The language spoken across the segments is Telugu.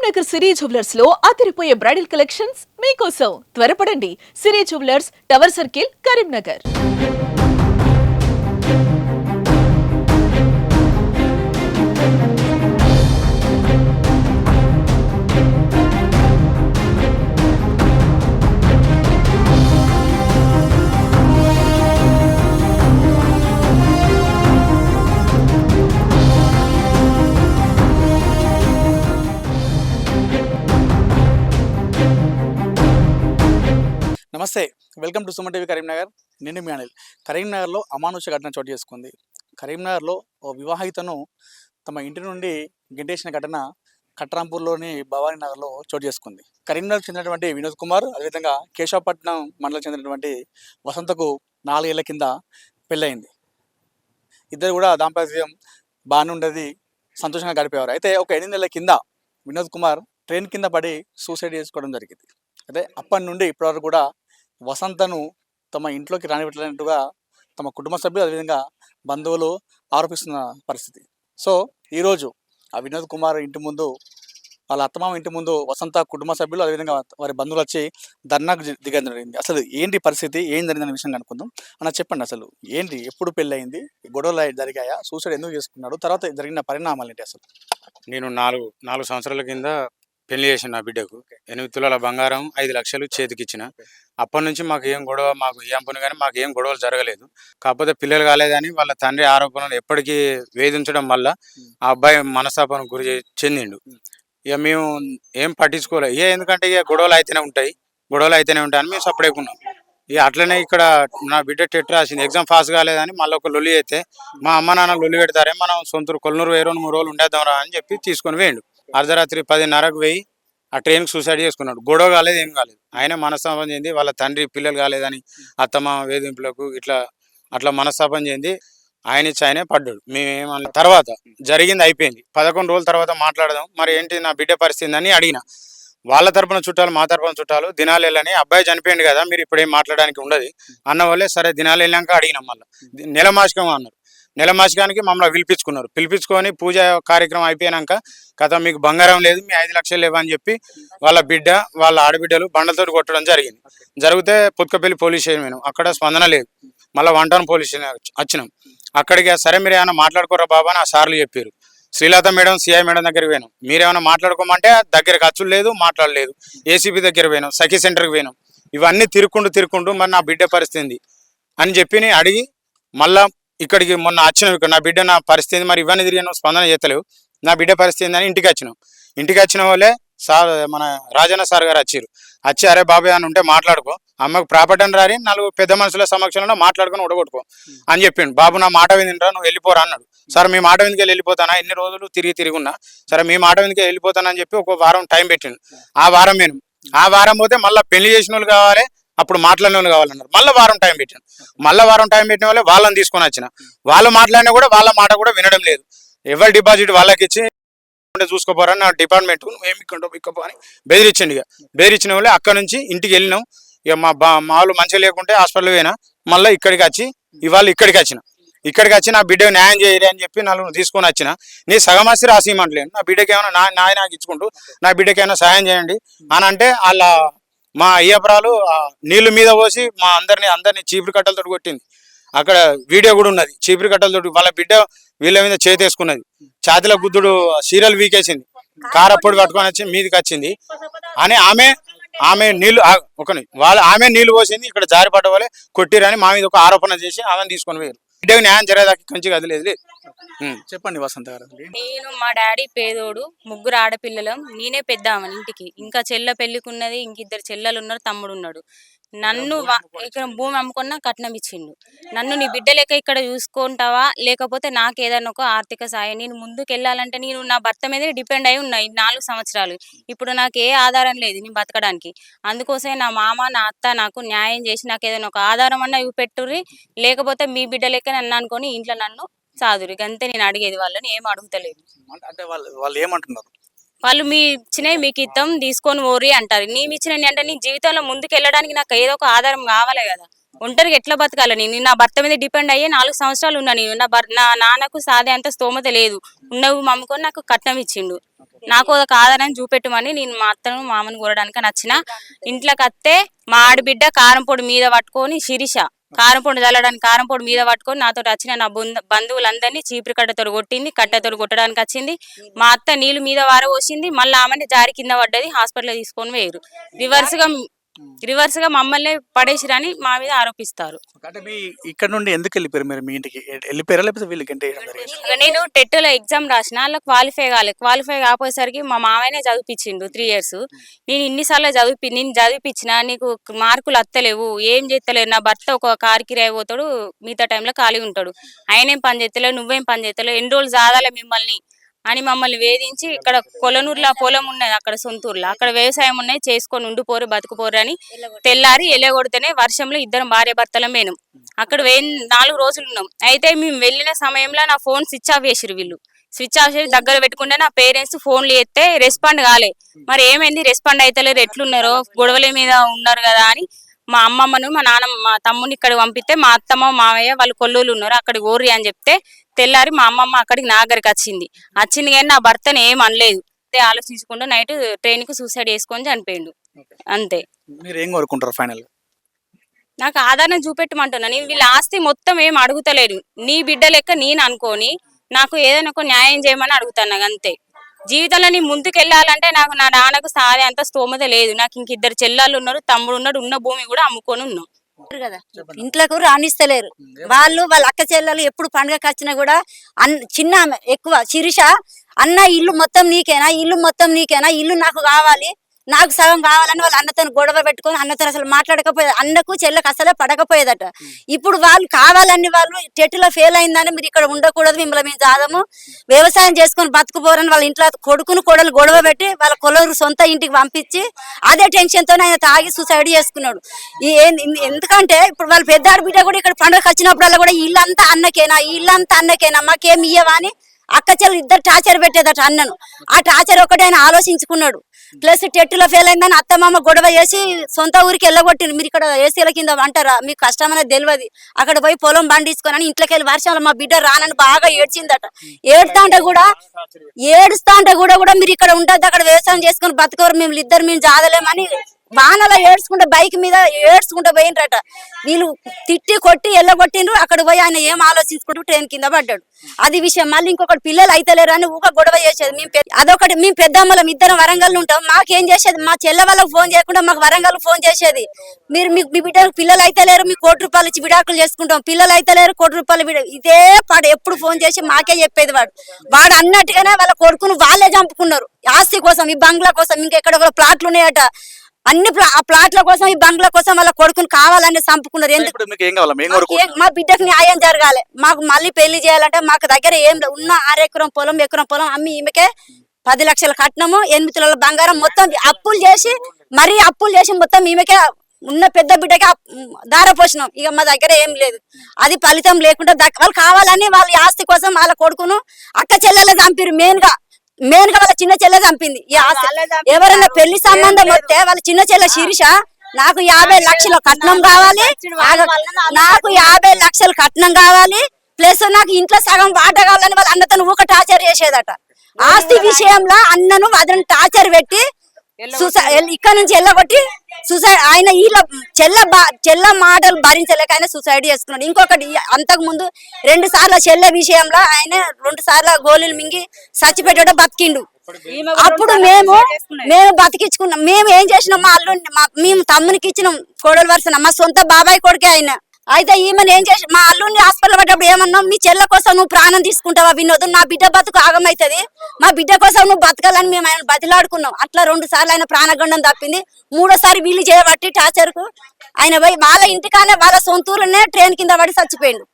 కరీంనగర్ సిరీ జువెలర్స్లో అదిరిపోయే బ్రైడల్ కలెక్షన్స్ మీకోసం. త్వరపడండి. Siri jewellers tower circle Karimnagar welcome to Suman TV Karimnagar. నేను మీ అనిల్. కరీంనగర్లో అమానుష ఘటన చోటు చేసుకుంది. కరీంనగర్లో ఓ వివాహితను తమ ఇంటి నుండి గింటేసిన ఘటన కట్రాంపూర్లోని భవానీ నగర్లో చోటు చేసుకుంది. కరీంనగర్ చెందినటువంటి వినోద్ కుమార్ అదేవిధంగా కేశవపట్నం మండలం చెందినటువంటి వసంతకు నాలుగేళ్ళ కింద పెళ్ళయింది. ఇద్దరు కూడా దాంపత్యం బాగానే ఉండేది సంతోషంగా గడిపేవారు. అయితే ఒక ఎనిమిది నెలల కింద వినోద్ కుమార్ ట్రైన్ కింద పడి సూసైడ్ చేసుకోవడం జరిగింది. అయితే అప్పటి నుండి ఇప్పటివరకు కూడా వసంతను తమ ఇంట్లోకి రానిపెట్టలేనట్టుగా తమ కుటుంబ సభ్యులు అదేవిధంగా బంధువులు ఆరోపిస్తున్న పరిస్థితి. సో ఈరోజు ఆ వినోద్ కుమార్ ఇంటి ముందు వాళ్ళ అత్తమామ ఇంటి ముందు వసంత కుటుంబ సభ్యులు అదేవిధంగా వారి బంధువులు వచ్చి ధర్నాకు దిగడం జరిగింది. అసలు ఏంటి పరిస్థితి? ఏం జరిగిందనే విషయం కనుక్కుందాం. అన్న చెప్పండి అసలు. ఏంటి? ఎప్పుడు పెళ్ళయింది? గొడవలు జరిగాయా? సూసైడ్ ఎందుకు చేసుకున్నాడు? తర్వాత జరిగిన పరిణామాలు ఏంటి అసలు? నేను నాలుగు నాలుగు సంవత్సరాల కింద పెళ్ళి చేసిన నా బిడ్డకు. ఎనిమిది తులాల బంగారం ఐదు లక్షలు చేతికి ఇచ్చిన అప్పటి నుంచి మాకు ఏం గొడవ మాకు ఏం పని కానీ మాకు ఏం గొడవలు జరగలేదు. కాకపోతే పిల్లలు కాలేదని వాళ్ళ తండ్రి ఆరోపణలు ఎప్పటికీ వేధించడం వల్ల ఆ అబ్బాయి మనస్తాపానికి గురి చెందిండు. ఇక మేము ఏం పట్టించుకోలేదు ఇక ఎందుకంటే ఇక గొడవలు అయితేనే ఉంటాయి. గొడవలు అయితేనే ఉంటాయి అని మేము సపరేకున్నాం ఇక అట్లనే ఇక్కడ నా బిడ్డ టెట్ రాసింది. ఎగ్జామ్ పాస్ కాలేదని మళ్ళీ ఒక లొల్లి అయితే మా అమ్మ నాన్న లొల్లి పెడతారే మనం సొంతూరు కొల్లూరు వేరే రెండు మూడు రోజులు ఉండేద్దాం రా అని చెప్పి తీసుకొని వేయండు అర్ధరాత్రి పదిన్నరకు పోయి ఆ ట్రైన్కి సూసైడ్ చేసుకున్నాడు. గొడవ కాలేదు ఏం కాలేదు. ఆయన మనస్తాపం చెంది వాళ్ళ తండ్రి పిల్లలు కాలేదని అత్తమ్మ వేధింపులకు ఇట్లా అట్లా మనస్తాపం చెంది ఆయన ఇచ్చి ఆయనే పడ్డాడు. మేమేమన్న తర్వాత జరిగింది అయిపోయింది. పదకొండు రోజుల తర్వాత మాట్లాడదాం. మరి ఏంటి నా బిడ్డ పరిస్థితి అని అడిగిన. వాళ్ళ తరపున చుట్టాలు మా తరపున చుట్టాలు దినాలు వెళ్ళని అబ్బాయి చనిపోయింది కదా మీరు ఇప్పుడేం మాట్లాడడానికి ఉండదు. అన్న వాళ్ళే సరే దినాలు వెళ్ళాక అడిగినాం మళ్ళీ. నెల మాసికం అన్నారు. నెల మాసికానికి మమ్మల్ని పిలిపించుకున్నారు. పిలిపించుకొని పూజ కార్యక్రమం అయిపోయాక కథ మీకు బంగారం లేదు మీ ఐదు లక్షలు లేవని చెప్పి వాళ్ళ బిడ్డ వాళ్ళ ఆడబిడ్డలు బండలతో కొట్టడం జరిగింది. జరిగితే పుత్కపల్లి పోలీస్ స్టేషన్ పోయినాం. అక్కడ స్పందన లేదు. మళ్ళీ వంటన్ పోలీస్ స్టేషన్ వచ్చినాం. అక్కడికి సరే మీరు ఏమైనా మాట్లాడుకోరా బాబా అని ఆ సార్లు చెప్పారు. శ్రీలత మేడం సిఐ మేడం దగ్గరికి పోయినాం. మీరేమైనా మాట్లాడుకోమంటే దగ్గర ఖర్చులు లేదు మాట్లాడలేదు. ఏసీబీ దగ్గర పోయినాం. సఖీ సెంటర్కి పోయినాం. ఇవన్నీ తిరుక్కుంటూ తిరుక్కుంటూ మరి నా బిడ్డ పరిస్థితి అని చెప్పి అడిగి మళ్ళా ఇక్కడికి మొన్న వచ్చినాం ఇక్కడ. నా బిడ్డ నా పరిస్థితి మరి ఇవన్నీ తిరిగాను స్పందన చేస్తలేవు. నా బిడ్డ పరిస్థితి ఏందని ఇంటికి వచ్చినాం ఇంటికి వచ్చిన వాళ్ళే సార్ మన రాజన్న సార్ గారు వచ్చారు వచ్చి అరే బాబాయ్ అని ఉంటే మాట్లాడుకో. అమ్మకు ప్రాపర్టీ అని రారి నాలుగు పెద్ద మనుషుల సమక్షంలో మాట్లాడుకొని ఉడగొట్టుకో అని చెప్పిండు. బాబు నా మాట విందిరా నువ్వు వెళ్ళిపోరా అన్నాడు. సార్ మీ మాట విందుకే వెళ్ళిపోతానా? ఎన్ని రోజులు తిరిగి తిరిగి సరే మీ మాట విందుకే వెళ్ళిపోతానని చెప్పి ఒక వారం టైం పెట్టిండు. ఆ వారం నేను. ఆ వారం పోతే మళ్ళీ పెళ్ళి చేసిన వాళ్ళు కావాలి. అప్పుడు మాట్లాడిన కావాలన్నారు. మళ్ళీ వారం టైం పెట్టాను. మళ్ళీ వారం టైం పెట్టిన వాళ్ళే వాళ్ళని తీసుకొని వచ్చిన. వాళ్ళు మాట్లాడినా కూడా వాళ్ళ మాట కూడా వినడం లేదు. ఎవరి డిపాజిట్ వాళ్ళకి ఇచ్చి చూసుకోపోరని చూసుకోపోరా నా డిపార్ట్మెంట్ నువ్వు ఏమి ఇక్కడ ఇక్కపో అని బెదిరించండి ఇక. బెదిరించిన వాళ్ళే అక్కడ నుంచి ఇంటికి వెళ్ళినాం. ఇక మా బా మా వాళ్ళు మంచిగా లేకుంటే హాస్పిటల్ పోయినా. మళ్ళీ ఇక్కడికి వచ్చి ఇవాళ ఇక్కడికి వచ్చిన. ఇక్కడికి వచ్చి నా బిడ్డ న్యాయం చేయరు అని చెప్పి నలుగురు తీసుకొని వచ్చిన. నీ సగమాసి రాసిమంటలేను నా బిడ్డకి ఏమైనా నా నాయ నాకు ఇచ్చుకుంటూ. నా బిడ్డకి ఏమైనా సాయం చేయండి అని అంటే వాళ్ళ మా అయ్యపురాలు నీళ్ళు నీళ్ళు మీద పోసి మా అందరిని అందరినీ చీపురు కట్టలతో కొట్టింది. అక్కడ వీడియో కూడా ఉన్నది. చీపురు కట్టలతో వాళ్ళ బిడ్డ వీళ్ళ మీద చేతేసుకున్నది. ఛాతిలో గుద్దుడు సీరియల్ వీకేసింది. కారప్పుడు పట్టుకొని వచ్చి మీదకి వచ్చింది. అని ఆమె ఆమె నీళ్ళు ఒక వాళ్ళ ఆమె నీళ్ళు పోసింది. ఇక్కడ జారి పడ్డ వాళ్ళే కొట్టిరని మా మీద ఒక ఆరోపణ చేసి ఆమెను తీసుకొని పోయారు. బిడ్డకు న్యాయం జరిగేదాకా ఇక్కడి నుంచి కదిలేదు లేదు చెప్పండి వసంత గారు. నేను మా డాడీ పేదోడు ముగ్గురు ఆడపిల్లలం నేనే పెద్ద ఇంటికి. ఇంకా చెల్ల పెళ్ళికున్నది ఇంకిద్దరు చెల్లెలు ఉన్నారు తమ్ముడు ఉన్నాడు. నన్ను ఇక్కడ భూమి అమ్ముకున్న కట్నం ఇచ్చిండు. నన్ను నీ బిడ్డ లెక్క ఇక్కడ చూసుకుంటావా? లేకపోతే నాకు ఏదైనా ఒక ఆర్థిక సాయం. నేను ముందుకు వెళ్ళాలంటే నేను నా భర్త మీదే డిపెండ్ అయి ఉన్నా ఈ నాలుగు సంవత్సరాలు. ఇప్పుడు నాకు ఏ ఆధారం లేదు నేను బతకడానికి. అందుకోసమే నా మామ నా అత్త నాకు న్యాయం చేసి నాకు ఏదైనా ఒక ఆధారం అన్నా ఇవి పెట్టుర్రి లేకపోతే మీ బిడ్డ లెక్క నన్ను అనుకొని ఇంట్లో నన్ను సాదురు అంతే నేను అడిగేది వాళ్ళని ఏం అడుగుతలేదు. అంటే వాళ్ళు వాళ్ళు ఏమంటున్నారు? వాళ్ళు మీ ఇచ్చినవి మీకు ఇద్దాం తీసుకొని ఓరి అంటారు. నేను ఇచ్చిన అంటే నీ జీవితంలో ముందుకు వెళ్ళడానికి నాకు ఏదో ఒక ఆధారం కావాలి కదా. ఒంటరికి ఎట్లా బతకాలి నేను? నా భర్త మీద డిపెండ్ అయ్యే నాలుగు సంవత్సరాలు ఉన్నా నేను. నా భర్ నా నాన్నకు సాదే అంత స్తోమత లేదు. ఉన్నవి మమ్ముకొని నాకు కట్నం ఇచ్చిండు. నాకు ఒక ఆధారం చూపెట్టమని నేను మా అత్తను మామని కోరడానికి నచ్చిన ఇంట్లోకి వస్తే మా ఆడబిడ్డ కారం పొడి మీద పట్టుకొని శిరీష కారం పొడి చల్లడానికి కారం పొడి మీద పట్టుకొని నాతో వచ్చిన నా బంధువులందరినీ చీపురు కట్టతో కొట్టింది కట్టతో కొట్టడానికి వచ్చింది. మా అత్త నీళ్ళు మీద వారబోసింది మళ్ళీ ఆమె జారి కింద పడ్డది హాస్పిటల్ తీసుకొని వేయరు రివర్స్గా రివర్స్గా మమ్మల్ని పడేసిరని మా మీద ఆరోపిస్తారు. అంటే మీ ఇక్కడ నుండి ఎందుకు వెళ్ళిపోయారు మీరు మీ ఇంటికి? వెళ్ళిపోయారా లేకపోతే నేను టెట్లో ఎగ్జామ్ రాసిన అలా క్వాలిఫై కాలే. క్వాలిఫై కాపోయేసరికి మా మామయ్యనే చదివిపించిండు త్రీ ఇయర్స్. నేను ఇన్నిసార్లు చదివి నేను చదివిపించిన నీకు మార్కులు అత్తలేవు. ఏం చేస్తలేవు నా భర్త ఒక కారు కిరాయి పోతాడు మిగతా టైంలో ఖాళీ ఉంటాడు. ఆయనేం పని చేస్తలేవు నువ్వేం పని చేస్తలేవు ఎన్ని రోజులు జాదాలే మిమ్మల్ని? అని మమ్మల్ని వేధించి ఇక్కడ కొలనూరులో పొలం ఉన్నది అక్కడ సొంతూరులో. అక్కడ వ్యవసాయం ఉన్నాయి చేసుకొని ఉండిపోరు బతుకుపోరు అని తెల్లారి ఎల్లగొడితేనే వర్షంలో ఇద్దరం భార్య భర్తలం పోయినాం. అక్కడ వే నాలుగు రోజులు ఉన్నాం. అయితే మేము వెళ్ళిన సమయంలో నా ఫోన్ స్విచ్ ఆఫ్ చేసిరు వీళ్ళు. స్విచ్ ఆఫ్ చేసి దగ్గర పెట్టుకుంటే నా పేరెంట్స్ ఫోన్లు చేస్తే రెస్పాండ్ కాలే. మరి ఏమైంది? రెస్పాండ్ అయితలేరు. ఎట్లున్నారో? గొడవల మీద ఉన్నారు కదా అని మా అమ్మమ్మను మా నాన్నమ్మ మా తమ్ముని ఇక్కడ పంపితే మా అత్తమ్మ మామయ్య వాళ్ళు కొల్లూరు ఉన్నారు. అక్కడ ఓర్రి అని చెప్తే తెల్లారి మా అమ్మమ్మ అక్కడికి నా దగ్గరికి వచ్చింది. వచ్చింది కానీ నా భర్తను ఏం అనలేదు. అదే ఆలోచించకుండా నైట్ ట్రైన్కు సూసైడ్ చేసుకొని చనిపోయిండు అంతే. మీరు ఏం కోరుకుంటారు ఫైనల్ నాకు ఆధారం చూపెట్టమంటున్నా. నేను వీళ్ళ ఆస్తి మొత్తం ఏం అడుగుతలేడు నీ బిడ్డ లెక్క నేను అనుకోని నాకు ఏదైనా ఒక న్యాయం చేయమని అడుగుతాను నాకు అంతే. జీవితంలో నీ ముందుకు వెళ్ళాలంటే నాకు నా నాన్నకు సాదే అంత స్తోమత లేదు. నాకు ఇంక ఇద్దరు చెల్లెళ్ళు ఉన్నారు తమ్ముడు ఉన్నాడు ఉన్న భూమి కూడా అమ్ముకొని ఉన్నాం. కదా. ఇంట్లోకి రాణిస్తలేరు. వాళ్ళు వాళ్ళ అక్క చెల్లెలు ఎప్పుడు పండుగకి వచ్చినా కూడా అన్ చిన్న ఎక్కువ. శిరీష అన్న ఇల్లు మొత్తం నీకేనా? ఇల్లు మొత్తం నీకేనా? ఇల్లు నాకు కావాలి. నాకు సగం కావాలని వాళ్ళ అన్నతో గొడవ పెట్టుకొని అన్నతో అసలు మాట్లాడకపోయేది. అన్నకు చెల్లెకు అసలే పడకపోయేదట. ఇప్పుడు వాళ్ళు కావాలని వాళ్ళు టెట్లో ఫెయిల్ అయిందని మీరు ఇక్కడ ఉండకూడదు మిమ్మల్ని మేము జాదము వ్యవసాయం చేసుకొని బతుకుపోరని వాళ్ళ ఇంట్లో కొడుకును కోడలు గొడవ పెట్టి వాళ్ళ కొలరు సొంత ఇంటికి పంపించి అదే టెన్షన్తో ఆయన తాగి సూసైడ్ చేసుకున్నాడు. ఎందుకంటే ఇప్పుడు వాళ్ళ పెద్ద ఆడబిడ్డ కూడా ఇక్కడ పండుగ వచ్చినప్పుడల్లా కూడా ఇల్లంతా అన్నకేనా ఇల్లంతా అన్నకేనా మాకేం ఇయ్యవా అని అక్క చెల్లి ఇద్దరు టార్చర్ పెట్టేదట అన్నను. ఆ టార్చర్ ఒకటి ఆయన ఆలోచించుకున్నాడు. ప్లస్ టెట్టులో ఫెయిల్ అయిందని అత్తమామ గొడవ చేసి సొంత ఊరికి వెళ్ళగొట్టింది. మీరు ఇక్కడ ఏసీల కింద అంటారా? మీకు కష్టం అనేది తెలియదు. అక్కడ పోయి పొలం పండించుకొని అని ఇంట్లోకి వెళ్ళి వర్షంలో మా బిడ్డ రానని బాగా ఏడ్చిందట. ఏడుస్తా అంటే కూడా ఏడుస్తా అంటే కూడా కూడా మీరు ఇక్కడ ఉండద్దు అక్కడ వ్యవసాయం చేసుకొని బతుకోరు మేము ఇద్దరు మేము జాదలేమని వానలో ఏడ్చుకుంటే బైక్ మీద ఏడ్చుకుంటూ పోయినరట వీళ్ళు తిట్టి కొట్టి ఎల్లగొట్టిండ్రు. అక్కడ పోయి ఆయన ఏం ఆలోచించుకుంటూ ట్రైన్ కింద పడ్డాడు. అది విషయం. మళ్ళీ ఇంకొకటి పిల్లలు అయితలేరు అని ఊక గొడవ చేసేది. మేము అదొకటి మేము పెద్దమ్మలం ఇద్దరం వరంగల్ ఉంటాం. మాకేం చేసేది? మా చెల్లె వాళ్ళకి ఫోన్ చేయకుండా మాకు వరంగల్ ఫోన్ చేసేది. మీరు మీకు మీ బిడ్డలకు పిల్లలు అయితలేరు. మీ కోటి రూపాయలు ఇచ్చి విడాకులు చేసుకుంటాం. పిల్లలు అయితలేరు. కోటి రూపాయలు విడ ఇదే పాడు. ఎప్పుడు ఫోన్ చేసి మాకే చెప్పేది వాడు. వాడు అన్నట్టుగానే వాళ్ళ కొడుకును వాళ్ళే చంపుకున్నారు. ఆస్తి కోసం ఈ బంగ్లా కోసం ఇంకెక్కడ ప్లాట్లు ఉన్నాయట. అన్ని ప్లా- ఆ ప్లాట్ల కోసం ఈ బంగ్లా కోసం వాళ్ళ కొడుకును కావాలని చంపుకున్నారు. ఎందుకు? మా బిడ్డకు న్యాయం జరగాలి. మాకు మళ్ళీ పెళ్ళి చేయాలంటే మాకు దగ్గర ఏం. ఉన్న ఆరు ఎకరం పొలం ఎకరం పొలం అమ్మి ఈమెకే పది లక్షల కట్నము ఎనిమిది తులాల బంగారం మొత్తం అప్పులు చేసి మరీ అప్పులు చేసి మొత్తం ఈమెకే ఉన్న పెద్ద బిడ్డకి పోసినాం. ఇక మా దగ్గర ఏం లేదు. అది ఫలితం లేకుండా వాళ్ళు కావాలని వాళ్ళ ఆస్తి కోసం వాళ్ళ కొడుకును అక్క చెల్లెలే చంపిరు మెయిన్గా. మెయిన్గా వాళ్ళ చిన్న చెల్లె చంపింది. ఎవరైనా పెళ్ళి సంబంధం వస్తే వాళ్ళ చిన్న చెల్లె శిరీష నాకు యాభై లక్షల కట్నం కావాలి. నాకు యాభై లక్షల కట్నం కావాలి. ప్లస్ నాకు ఇంట్లో సగం వాట కావాలని వాళ్ళ అన్నతను ఊక టార్చర్ చేసేదట. ఆస్తి విషయంలో అన్నను అతను టార్చర్ పెట్టి ఇక్కడ నుంచి వెళ్ళగొట్టి సుసైడ్ ఆయన వీళ్ళ చెల్ల బా- చెల్ల మాటలు భరించలేక ఆయన సూసైడ్ చేసుకున్నాడు. ఇంకొకటి అంతకు ముందు రెండు సార్లు చెల్ల విషయంలో ఆయన రెండు సార్లు గోళీలు మింగి చచ్చిపెట్టాడు బతికిండు. అప్పుడు మేము మేము బతికించుకున్నాం. మేము ఏం చేసినాం మా అల్లుడిని మా- మేము తమ్మునికి ఇచ్చినాం కోడలు వరుసన. మా సొంత బాబాయ్ కొడుకే ఆయన. అయితే ఈమెను ఏం చేసి మా అల్లుడిని హాస్పిటల్ పడ్డప్పుడు ఏమన్నాం మీ చెల్ల కోసం నువ్వు ప్రాణం తీసుకుంటావా? వినోద్ నా బిడ్డ బతుకు ఆగమైతుంది. మా బిడ్డ కోసం నువ్వు బతకాలని మేము ఆయన బతిలాడుకున్నాం. అట్లా రెండు సార్లు ఆయన ప్రాణగండం తప్పింది. మూడోసారి వీళ్ళు చేయబట్టి టార్చర్కు ఆయన పోయి వాళ్ళ ఇంటికానే వాళ్ళ సొంతూరునే ట్రైన్ కింద పడి చచ్చిపోయిండు.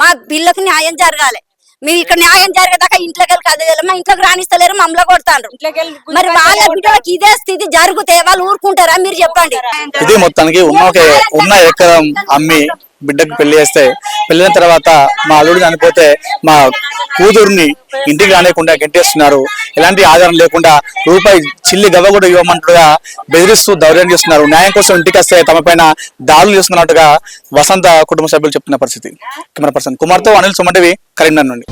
మా బిల్లకు న్యాయం జరగాలి. మీరు ఇక్కడ న్యాయం జరిగేదాకా ఇంట్లోకి వెళ్ళి కదే మా ఇంట్లోకి రాణిస్తలేరు మమ్మల్ని కొడతాండ్రు. మరి వాళ్ళ బిడ్డలకు ఇదే స్థితి జరిగితే వాళ్ళు ఊరుకుంటారా? మీరు చెప్పండి. ఇది మొత్తానికి ఉన్న ఒక ఉన్న ఎకరం అమ్మి బిడ్డకు పెళ్ళి చేస్తే పెళ్ళిన తర్వాత మా అల్లుడు చనిపోతే మా కూతుర్ని ఇంటికి రానియకుండా గెంటేస్తున్నారు. ఎలాంటి ఆధారం లేకుండా రూపాయి చిల్లి గవ్వ కూడా ఇవ్వమంటుగా బెదిరిస్తూ దౌర్యం చేస్తున్నారు. న్యాయం కోసం ఇంటికి వస్తే తమ పైన దాడులు చేస్తున్నట్టుగా వసంత కుటుంబ సభ్యులు చెప్తున్న పరిస్థితి. కెమెరా పర్సన్ కుమార్తో అనిల్ సుమంటివి కరీంనగర్ నుండి.